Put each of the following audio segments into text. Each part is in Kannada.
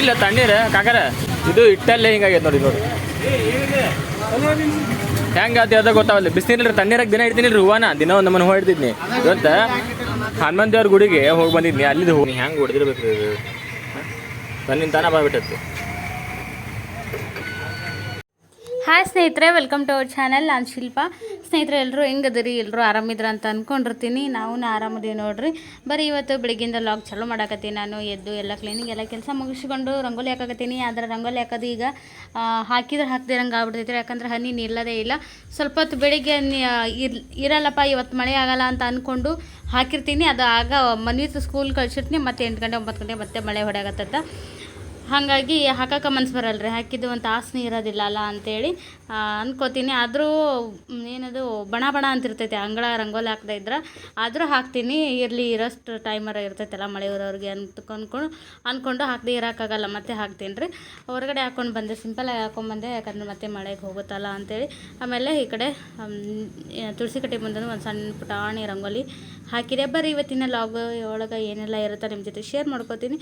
ಇಲ್ಲ, ತಣ್ಣೀರ, ಕಾಕರ, ಇದು ಹಿಟ್ಟಲ್ಲೇ ಹಿಂಗಾಗೈತೆ ನೋಡಿ ನೋಡಿ. ಹೆಂಗ ಅದ ಗೊತ್ತಾವಲ್ಲ ಬಿಸಿನೀರ್ರಿ ತಣ್ಣೀರಾಗ ದಿನ ಇಡ್ತೀನಿ ರೀ, ಹೂವನ. ದಿನ ಒಂದು ಮನೆ ಹೂವು ಇಡ್ತಿದ್ನಿ. ಇವತ್ತು ಹನುಮಂತ ದೇವ್ರ ಗುಡಿಗೆ ಹೋಗಿ ಬಂದಿದ್ನಿ. ಅಲ್ಲಿದ್ದು ಹೋಗಿ ಹೆಂಗೆ ಹೊಡೆದಿರ್ಬೇಕು ತನ್ನಿಂದ ತಾನ ಬಾಗ್ಬಿಟ್ಟೈತಿ. ಹಾಯ್ ಸ್ನೇಹಿತರೆ ವೆಲ್ಕಮ್ ಟು ಅವರ್ ಚಾನಲ್ ನಾನು ಶಿಲ್ಪ. ಸ್ನೇಹಿತರೆ ಎಲ್ಲರೂ ಹೆಂಗದರಿ? ಎಲ್ಲರೂ ಆರಾಮಿದ್ರ ಅಂತ ಅಂದ್ಕೊಂಡಿರ್ತೀನಿ ನಾವು ಆರಾಮದೀವಿ ನೋಡ್ರಿ. ಬರೀ ಇವತ್ತು ಬೆಳಗ್ಗಿಂದ ಲಾಗ್ ಚಾಲೂ ಮಾಡಾಕತ್ತೀನಿ ನಾನು. ಎದ್ದು ಎಲ್ಲ ಕ್ಲೀನಿಂಗ್ ಎಲ್ಲ ಕೆಲಸ ಮುಗಿಸ್ಕೊಂಡು ರಂಗೋಲಿ ಹಾಕಾಕತ್ತೀನಿ. ಆದರೆ ರಂಗೋಲಿ ಹಾಕೋದು ಈಗ ಹಾಕಿದ್ರೆ ಹಾಕ್ದಿರಂಗೆ ಆಗ್ಬಿಡ್ತೈತೆ ಯಾಕಂದ್ರೆ ಹನಿ ನಿಲ್ಲದೇ ಇಲ್ಲ. ಸ್ವಲ್ಪ ಹೊತ್ತು ಬೆಳಿಗ್ಗೆ ಇರಲ್ಲಪ್ಪ, ಇವತ್ತು ಮಳೆ ಆಗಲ್ಲ ಅಂತ ಅಂದ್ಕೊಂಡು ಹಾಕಿರ್ತೀನಿ. ಅದು ಆಗ ಮನೆ ಸ್ಕೂಲ್ ಕಳಿಸಿರ್ತೀನಿ. ಮತ್ತೆ ಎಂಟು ಗಂಟೆ, ಒಂಬತ್ತು ಗಂಟೆ ಮತ್ತೆ ಮಳೆ ಹೊಡೆಯಕತ್ತದ. ಹಾಗಾಗಿ ಹಾಕಕ್ಕೆ ಮನ್ಸು ಬರಲ್ಲ ರೀ ಹಾಕಿದ್ದು ಒಂದು ತಾಸು ಇರೋದಿಲ್ಲ ಅಲ್ಲ ಅಂತೇಳಿ ಅಂದ್ಕೋತೀನಿ ಆದರೂ ಏನದು, ಬಣ ಬಣ ಅಂತಿರ್ತೈತೆ, ಅಂಗಳ ರಂಗೋಲಿ ಹಾಕ್ತಾ ಇದ್ರೆ, ಆದರೂ ಹಾಕ್ತೀನಿ. ಇರಲಿ ಇರೋಷ್ಟು ಟೈಮರ ಇರ್ತೈತಲ್ಲ ಮಳೆ ಇರೋರಿಗೆ ಅಂತ ಅಂದ್ಕೊಂಡು ಅಂದ್ಕೊಂಡು ಹಾಕದೆ ಇರೋಕ್ಕಾಗಲ್ಲ ಮತ್ತೆ ಹಾಕ್ತೀನಿ ರೀ ಹೊರಗಡೆ ಹಾಕ್ಕೊಂಡು ಬಂದೆ ಸಿಂಪಲಾಗಿ ಹಾಕ್ಕೊಂಬಂದೆ ಯಾಕಂದ್ರೆ ಮತ್ತೆ ಮಳೆಗೆ ಹೋಗುತ್ತಲ್ಲ ಅಂತೇಳಿ. ಆಮೇಲೆ ಈ ಕಡೆ ತುಳಸಿ ಕಟ್ಟೆ ಮುಂದೆ ಒಂದು ಸಣ್ಣ ಪುಟಾಣಿ ರಂಗೋಲಿ ಹಾಕಿದೆ. ಬರ್ರಿ, ಇವತ್ತಿನ ಲಾಗ್ ಒಳಗೆ ಏನೆಲ್ಲ ಇರುತ್ತೆ ನಿಮ್ಮ ಜೊತೆ ಶೇರ್ ಮಾಡ್ಕೋತೀನಿ.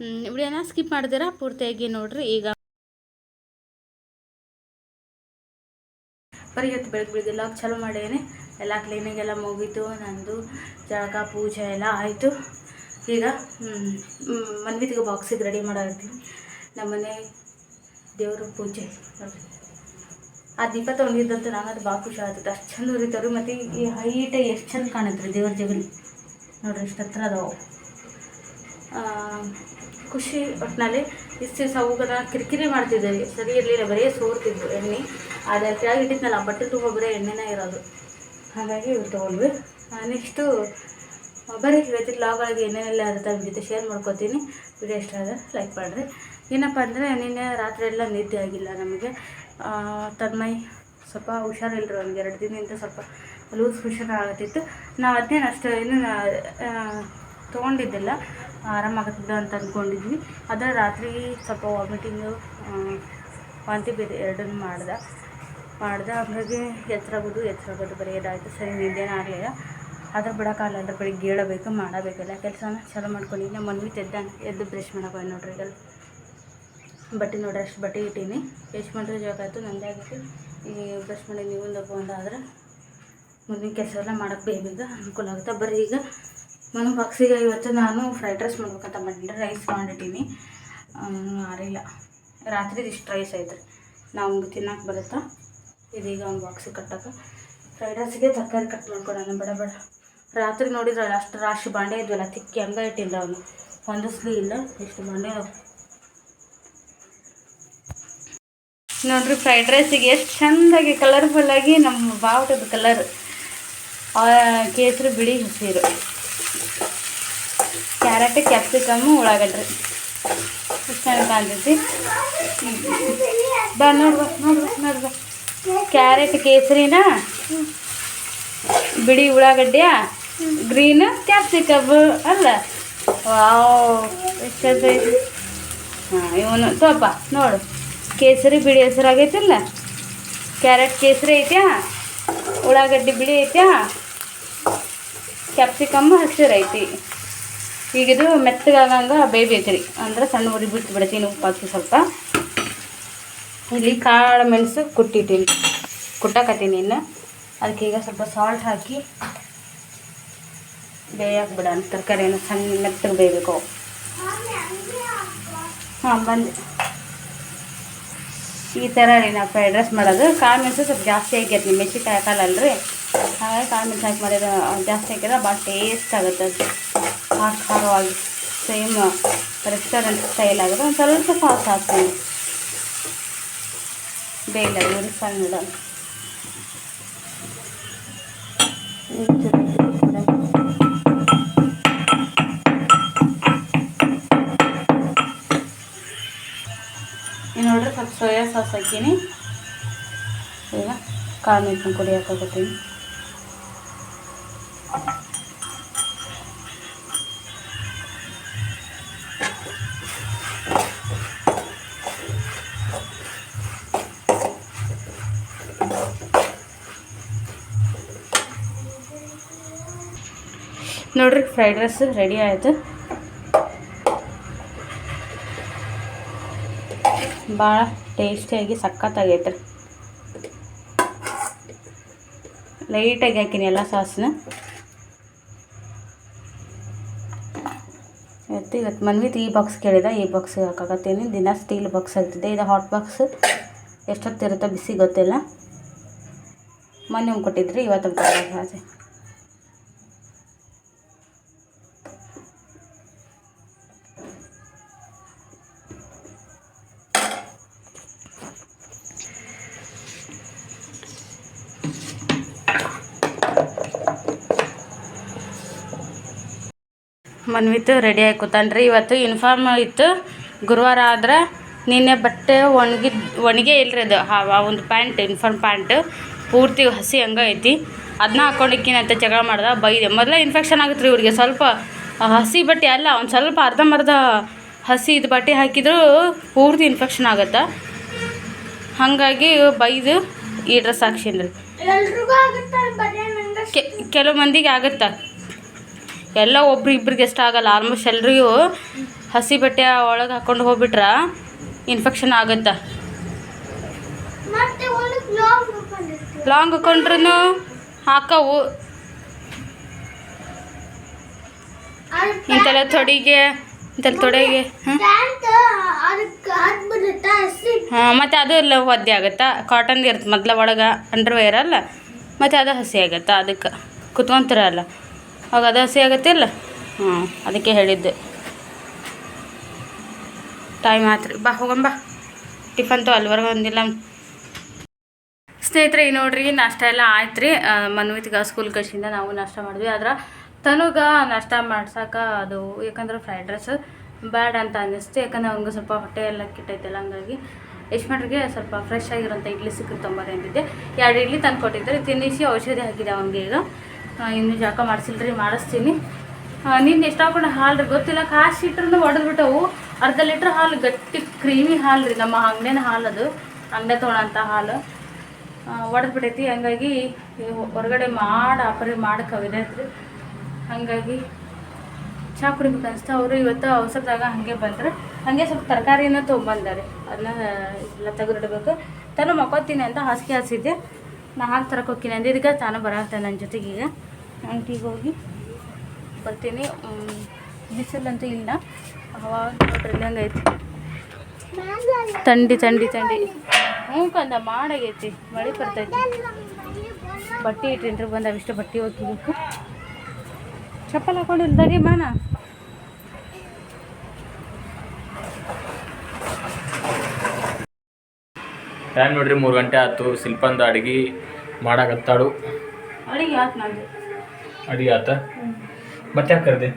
ವಿಡಿಯೋನ ಸ್ಕಿಪ್ ಮಾಡಿದಿರಾ ಪೂರ್ತಿಯಾಗಿ ನೋಡ್ರಿ. ಈಗ ಬರೀ ಇವತ್ತು ಬೆಳಗ್ಗೆ ಬೆಳಗ್ಗೆ ಚಲೋ ಮಾಡೇನೆ. ಎಲ್ಲ ಕ್ಲೀನಿಂಗ್ ಎಲ್ಲ ಮುಗೀತು. ನಂದು ಜಳಕ ಪೂಜೆ ಎಲ್ಲ ಆಯಿತು. ಈಗ ಮನ್ವಿತಿಗೆ ಬಾಕ್ಸಿಗೆ ರೆಡಿ ಮಾಡಾಕತ್ತೀನಿ ನಮ್ಮನೆ ದೇವ್ರ ಪೂಜೆ. ಆ ದೀಪ ನಂಗೆ ಅದು ಭಾಳ ಖುಷಿ ಆಗ್ತೈತೆ ಅಷ್ಟು ಚಂದ ಉರಿತಾವ್ರಿ. ಮತ್ತು ಈ ಹೈಟ್ ಎಷ್ಟು ಚಂದ ಕಾಣುತ್ತೆ ದೇವ್ರ ಜಗಲಿ. ನೋಡ್ರಿ ಎಷ್ಟು ಹತ್ರ ಅದಾವು. ಖುಷಿ ಒಟ್ಟಿನಲ್ಲಿ ಇಷ್ಟು ದಿವಸ ಕಿರಿಕಿರಿ ಮಾಡ್ತಿದ್ದೇವೆ. ಸರಿ ಇರಲಿಲ್ಲ ಬರೀ ಸೋರ್ತಿದ್ದು ಎಣ್ಣೆ. ಅದು ಕೆಳಗೆ ಇಟ್ಟಿದ್ನಲ್ಲ ಬಟ್ಟೆ ತುಂಬ ಬರೀ ಎಣ್ಣೆನೇ ಇರೋದು. ಹಾಗಾಗಿ ಇವ್ರು ತೊಗೊಂಡ್ವಿ ನೆಕ್ಸ್ಟು ಬರೀ ಇವತ್ತಿನ ಲಾಗ್ ಒಳಗೆ ಏನೇನೆಲ್ಲ ಇರುತ್ತೆ ನಿಮ್ಮ ಜೊತೆ ಶೇರ್ ಮಾಡ್ಕೊತೀನಿ. ವಿಡಿಯೋ ಇಷ್ಟ ಆದರೆ ಲೈಕ್ ಮಾಡಿರಿ. ಏನಪ್ಪ ಅಂದರೆ ನಿನ್ನೆ ರಾತ್ರಿ ಎಲ್ಲ ನಿದ್ದೆ ಆಗಿಲ್ಲ ನಮಗೆ. ತನ್ಮೈ ಸ್ವಲ್ಪ ಹುಷಾರಿಲ್ಲರು ನನಗೆ ಎರಡು ದಿನದಿಂದ ಸ್ವಲ್ಪ ಲೂಸ್ ಹುಷಾರು ಆಗತ್ತಿತ್ತು. ನಾವು ಅದನ್ನೇನು ಅಷ್ಟು ಏನು ತೊಗೊಂಡಿದ್ದಿಲ್ಲ. ಆರಾಮಾಗತ್ತಿದ್ದು ಅಂತ ಅಂದ್ಕೊಂಡಿದ್ವಿ ಆದರೆ ರಾತ್ರಿ ಸ್ವಲ್ಪ ವಾಮಿಟಿಂಗು ವಾಂತಿ ಬೇರೆ ಎರಡನ್ನೂ ಮಾಡ್ದೆ. ಮಾಡ್ದೆ ಹಾಗಾಗಿ ಎಚ್ಚರಾಗೋದು ಎಚ್ಚರಾಗೋದು ಬರೀ ಇದಾಯಿತು ಸರಿ ನಿದ್ದೆನೇ ಆಗಲಿಲ್ಲ. ಅದ್ರ ಬಿಡೋಕ್ಕಾಗಲ್ಲ ಬೆಳಿಗ್ಗೆ ಏಳಬೇಕು, ಮಾಡಬೇಕಲ್ಲ. ಕೆಲಸನ ಚಾಲೂ ಮಾಡ್ಕೊಂಡಿದ್ದೆ ನಮ್ಮ ಮನ್ವಿ ಎದ್ದ ಎದ್ದು ಬ್ರಷ್ ಮಾಡಕ್ಕೆ ನೋಡ್ರಿ ಈಗ. ಬಟ್ಟೆ ನೋಡ್ರಿ ಅಷ್ಟು ಬಟ್ಟೆ ಇಟ್ಟೀನಿ. ಎಷ್ಟು ಮಾಡಿದ್ರೆ ಜೋಕಾಯ್ತು ನಂದೇ ಆಗೈತಿ ಈ ಬ್ರಷ್ ಮಾಡಿ ನೀವು ಒಂದಾದ್ರೆ ಮುಂದಿನ ಕೆಲಸ ಎಲ್ಲ ಮಾಡೋಕ್ಕೆ ಬೇಗ ಅನುಕೂಲ ಆಗುತ್ತೆ? ಬರೀ ಈಗ. ಮನೆ ಪಕ್ಷಿಗೆ ಇವತ್ತು ನಾನು ಫ್ರೈಡ್ ರೈಸ್ ಮಾಡ್ಬೇಕಂತ ಬಂದಿದ್ದೆ ರೈಸ್ ಮಾಡಿಟ್ಟೀನಿ ಆರಿಲ್ಲ ರಾತ್ರಿ ಇಷ್ಟು ರೈಸ್ ಐತ್ರಿ. ನಾವು ತಿನ್ನಕ್ಕೆ ಬರುತ್ತಾ? ಇದೀಗ ಒಂದು ಬಾಕ್ಸಿಗೆ ಕಟ್ಟಕ್ಕೆ ಫ್ರೈಡ್ ರೈಸ್ಗೆ ತರಕಾರಿ ಕಟ್ ಮಾಡ್ಕೊಡೋಣ, ಬೇಡ ಬೇಡ. ರಾತ್ರಿ ನೋಡಿದ್ರೆ ಅಷ್ಟು ರಾಶಿ ಬಾಂಡೆ ಇದ್ವಲ್ಲ, ತಿಕ್ಕಿ ಹಂಗೆ ಇಟ್ಟಿಲ್ಲ ಅವನು. ಹೊಂದಿಸ್ಲಿ ಇಲ್ಲ, ಇಷ್ಟು ಬಾಂಡೆ ನೋಡ್ರಿ ಫ್ರೈಡ್ ರೈಸಿಗೆ ಎಷ್ಟು ಚೆಂದಾಗಿ ಕಲರ್ಫುಲ್ಲಾಗಿ ನಮ್ಮ ಬಾವುಟದ ಕಲರ್ ಕೇಸರಿ ಬಿಳಿ ಹಸಿರು. ಕ್ಯಾರೆಟ್, ಕ್ಯಾಪ್ಸಿಕಮ್ಮು ಉಳ್ಳಾಗಡ್ರಿ ಚೆಂದ ಕಾಣ್ತೈತಿ ಬಾ, ನೋಡ್ಬಾ ನೋಡ್ಬಾ ನೋಡ್ಬಾ. ಕ್ಯಾರೆಟ್, ಕೇಸರಿನ? ಬಿಳಿ ಉಳ್ಳಾಗಡ್ಡಿಯ? ಗ್ರೀನ್ ಕ್ಯಾಪ್ಸಿಕಮ್ ಅಲ್ಲ? ವಾವ್, ಎಷ್ಟು ಐತಿ. ಹಾಂ, ಇವನು ತೋಪ ನೋಡು. ಕೇಸರಿ ಬಿಳಿ ಹೆಸರು ಆಗೈತಿಲ್ಲ? ಕ್ಯಾರೆಟ್, ಕೇಸರಿ ಐತ್ಯಾ? ಉಳ್ಳಾಗಡ್ಡಿ ಬಿಳಿ ಐತ್ಯಾ? ಕ್ಯಾಪ್ಸಿಕಮ್ ಹಸಿರು ಐತಿ. ಈಗ ಇದು ಮೆತ್ತಗಾಗಂಗ ಬೇಯ್ಬೇಕ್ರಿ ಅಂದ್ರೆ ಸಣ್ಣ ಉರಿ ಬಿಟ್ಟು ಬಿಡ್ತೀನಿ ಉಪ್ಪು ಹಾಕಿ ಸ್ವಲ್ಪ. ಇಲ್ಲಿ ಕಾಳು ಮೆಣಸು ಕುಟ್ಟಿಟ್ಟೀನಿ ಕುಟ್ಟಕತ್ತೀನಿ ಇನ್ನು. ಅದಕ್ಕೆ ಈಗ ಸ್ವಲ್ಪ ಸಾಲ್ಟ್ ಹಾಕಿ ಬೇಯಕ್ಕೆ ಬಿಡೋಣ. ತರಕಾರಿನ ಸಣ್ಣ ಮೆತ್ತಗೆ ಬೇಯಬೇಕು. ಹಾಂ, ಬಂದು. ಈ ಥರ ರೀ ನಾವು ಫ್ರೈಡ್ ರೈಸ್ ಮಾಡೋದು. ಕಾಳು ಮೆಣಸು ಸ್ವಲ್ಪ ಜಾಸ್ತಿ ಹಾಕೈತಿ ಮೆಣಸಿನ್ಕಾಯಿ ಹಾಕಲ್ಲಲ್ರಿ. ಹಾಗಾಗಿ ಕಾಳು ಮೆಣಸು ಹಾಕಿ ಮಾಡಿದ್ರೆ ಜಾಸ್ತಿ ಹಾಕಿದ್ರೆ ಭಾಳ ಟೇಸ್ಟ್ ಆಗುತ್ತೆ ಅದು. ಖಾರ ಖಾರವಾಗಿ ಸೇಮ್ ರೆಸ್ಟೋರೆಂಟ್ ಸ್ಟೈಲ್ ಆಗುತ್ತೆ ಒಂದು ಸ್ವಲ್ಪ ಸಾಸ್ ಹಾಕ್ತೀನಿ. ಬೇಯಿಲ್ಲ ಇವ್ರಿಗೆ ಸಣ್ಣ ಇನ್ನು ನೋಡ್ರಿ ಸ್ವಲ್ಪ ಸೋಯಾ ಸಾಸ್ ಹಾಕೀನಿ ಈಗ ಕಾಳು ಮೆಣಸಿನ ಪುಡಿ ಹಾಕೋತೀನಿ ನೋಡ್ರಿ ಫ್ರೈಡ್ ರೈಸ್ ರೆಡಿ ಆಯಿತು. ಭಾಳ ಟೇಸ್ಟಿಯಾಗಿ ಸಖತ್ತಾಗೈತೆ ಲೈಟಾಗಿ ಹಾಕಿನಿ ಎಲ್ಲ ಸಾಸನ್ನ ಇವತ್ತು ಇವತ್ತು ಮನ್ವಿತ್ ಈ ಬಾಕ್ಸ್ ಕೇಳಿದ, ಈ ಬಾಕ್ಸ್ ಹಾಕಾಕತ್ತೀನಿ ದಿನ ಸ್ಟೀಲ್ ಬಾಕ್ಸ್ ಆಗ್ತಿದೆ. ಇದು ಹಾಟ್ ಬಾಕ್ಸ್ ಎಷ್ಟೊತ್ತಿರುತ್ತೋ ಬಿಸಿ ಗೊತ್ತಿಲ್ಲ. ಮೊನ್ನೆ ಕೊಟ್ಟಿದ್ರಿ ಇವತ್ತು ಹಾಕಿ ಮನ್ವಿತ್ತು ರೆಡಿ ಆಗಿ ಕೂತಾನ್ರಿ. ಇವತ್ತು ಯೂನಿಫಾರ್ಮ್ ಇತ್ತು. ಗುರುವಾರ ಆದ್ರೆ ನಿನ್ನೆ ಬಟ್ಟೆ ಒಣಗಿದ ಒಣಗೇ ಇಲ್ರಿ ಅದು. ಆ ಒಂದು ಪ್ಯಾಂಟ್ ಇನ್ಫಾರ್ಮ್ ಪ್ಯಾಂಟ್ ಪೂರ್ತಿ ಹಸಿ ಹಂಗ ಐತಿ. ಅದನ್ನ ಹಾಕೊಂಡಿಕ್ಕಿನ ಅಂತ ಜಗಳ ಮಾಡ್ದೆ. ಬೈದೆ ಮೊದಲೇ ಇನ್ಫೆಕ್ಷನ್ ಆಗುತ್ತೆ ರೀ ಇವ್ರಿಗೆ. ಸ್ವಲ್ಪ ಹಸಿ ಬಟ್ಟೆ ಅಲ್ಲ ಒಂದು ಸ್ವಲ್ಪ ಅರ್ಧಂಬರ್ಧ ಹಸಿ ಇದು ಬಟ್ಟೆ ಹಾಕಿದ್ರು ಪೂರ್ತಿ ಇನ್ಫೆಕ್ಷನ್ ಆಗುತ್ತೆ. ಹಾಗಾಗಿ ಬೈದು ಈ ಡ್ರೆಸ್ ಹಾಕ್ಸಿನ್ರಿ. ಕೆ ಕೆಲವು ಮಂದಿಗೆ ಆಗುತ್ತೆ? ಎಲ್ಲ ಒಬ್ರು ಇಬ್ರಿಗೆ ಇಷ್ಟ ಆಗಲ್ಲ. ಆಲ್ಮೋಸ್ಟ್ ಎಲ್ರಿಗೂ ಹಸಿ ಬಟ್ಟೆ ಒಳಗೆ ಹಾಕೊಂಡು ಹೋಗ್ಬಿಟ್ರೆ ಇನ್ಫೆಕ್ಷನ್ ಆಗುತ್ತೆ? ಲಾಂಗ್ ಹಾಕೊಂಡ್ರು ಹಾಕವು. ಇಂತೆಲ್ಲ ತೊಡಿಗೆ ಇಂತೆಲ್ಲ ತೊಡೆಗೆ ಹಾಂ ಮತ್ತು ಅದು ಎಲ್ಲ ಒದ್ದೆ ಆಗುತ್ತೆ? ಕಾಟನ್ ಇರುತ್ತೆ ಮೊದ್ಲ ಒಳಗೆ ಅಂಡರ್ವೇರ್ ಅಲ್ಲ? ಮತ್ತು ಅದು ಹಸಿ ಆಗುತ್ತೆ? ಅದಕ್ಕೆ ಕುತ್ಕೊಂತಿರಲ್ಲ. ಅವಾಗ ಅದು ಹಸಿ ಇಲ್ಲ ಹ್ಞೂ ಅದಕ್ಕೆ ಹೇಳಿದ್ದೆ. ಟೈಮ್ ಆತ್ರಿ. ಬಾ ಹೋಗಂಬ ಟಿಫನ್ ತೋ ಅಲ್ಲಿವರೆಗೆ ಬಂದಿಲ್ಲ. ಸ್ನೇಹಿತರೆ, ಈ ನೋಡ್ರಿ, ನಾಷ್ಟ ಎಲ್ಲ ಆಯ್ತು ರೀ ಮನ್ವಿತ್ಗ ಸ್ಕೂಲ್ ಕಳ್ಸಿಂದ ನಾವು ನಾಷ್ಟ ಮಾಡಿದ್ವಿ. ಆದ್ರೆ ತನಗ ನಾಷ್ಟ ಮಾಡ್ಸಕ್ಕೆ ಅದು, ಯಾಕಂದ್ರೆ ಫ್ರೈಡ್ ರೈಸ್ ಬ್ಯಾಡ್ ಅಂತ ಅನ್ನಿಸ್ತು. ಯಾಕಂದ್ರೆ ಅವ್ನಿಗೆ ಸ್ವಲ್ಪ ಹೊಟ್ಟೆ ಎಲ್ಲ ಕೆಟ್ಟೈತಲ್ಲ, ಹಂಗಾಗಿ ಯಶ್ಮಂಟ್ರಿಗೆ ಸ್ವಲ್ಪ ಫ್ರೆಶ್ ಆಗಿರೋಂಥ ಇಡ್ಲಿ ಸಿಕ್ಕುತ್ತಂಬರಿ ಅಂತಿದ್ದೆ ಎರಡು ಇಡ್ಲಿ ತಂದು ಕೊಟ್ಟಿದ್ದರು ತಿನ್ನಿಸಿ ಔಷಧಿ ಹಾಕಿದೆ ಅವನಿಗೆ ಈಗ. ಇನ್ನೂ ಜಾಕ ಮಾಡಿಸಿಲ್ರಿ, ಮಾಡಿಸ್ತೀನಿ. ನಿನ್ನೆ ಎಷ್ಟು ಹಾಕೊಂಡು ಹಾಲು ರೀ ಗೊತ್ತಿಲ್ಲ ಕಾಸು ಇಟ್ರೂ ಒಡೆದ್ಬಿಟ್ಟವು ಅರ್ಧ ಲೀಟ್ರ್ ಹಾಲು, ಗಟ್ಟಿ ಕ್ರೀಮಿ ಹಾಲು ರೀ ನಮ್ಮ ಅಂಗಡಿನ ಹಾಲು ಅದು. ಅಂಗಡಿ ತೊಗೊಳಂಥ ಹಾಲು. ಒಡೆದ್ಬಿಟ್ಟೈತಿ ಹಂಗಾಗಿ ಹೊರಗಡೆ ಮಾಡಿ ಆಪರಿ ಮಾಡಿ ರೀ ಹಾಗಾಗಿ ಚಹಾ ಕುಡಿಬೇಕು ಅನಿಸ್ತಾ. ಅವರು ಇವತ್ತು ಅವಸರದಾಗ ಹಾಗೆ ಬಂದ್ರೆ. ಹಾಗೆ ಸ್ವಲ್ಪ ತರಕಾರಿನ ತೊಗೊಂಬಂದಾರೆ. ಅದನ್ನ ಎಲ್ಲ ತೆಗೆದಿಡ್ಬೇಕು. ತಾನು ಮಕ್ಕೋತೀನಿ ಅಂತ ಹಾಸಿಗೆ ಹಾಸಿದ್ದೆ. ನಾ ಹಾಲು ತರಕ್ಕೆ ಹೋಗ್ತೀನಿ ಅಂದಿದ್ದಕ್ಕೆ ತಾನು ಬರತ್ತೆ ನನ್ನ ಜೊತೆಗೆ ಈಗ. ಅಂಗಡಿಗೆ ಹೋಗಿ ಬರ್ತೀನಿ. ಬಿಸಿಲಂತೂ ಇಲ್ಲ. ಅವಾಗ ನೋಡ್ರಿ ಹಂಗೈತಿ. ತಂಡಿ ತಂಡಿ ತಂಡಿ ಹ್ಞೂ ಕಂದ ಮಾಡಾಗೈತಿ. ಮಳೆ ಬರ್ತೈತಿ. ಬಟ್ಟೆ ಇಟ್ಟಿನ್ರಿ ಬಂದಾವ ಇಷ್ಟು ಬಟ್ಟೆ ಒಗಿಬೇಕು ಚಪ್ಪಲ್ ಹಾಕೊಂಡಿಲ್ದಾರಿ ಮಾನ? ಟೈಮ್ ನೋಡ್ರಿ ಮೂರು ಗಂಟೆ ಆಯ್ತು. ಶಿಲ್ಪಂದ ಅಡುಗೆ ಮಾಡಾಕತ್ತಾಳು ಅಡಿಗೆ ಯಾಕೆ ನಂದು. ಅಡಿಗೆ ಆತ? ಮತ್ತೆ ಯಾಕೆ ಕರೆದೆ?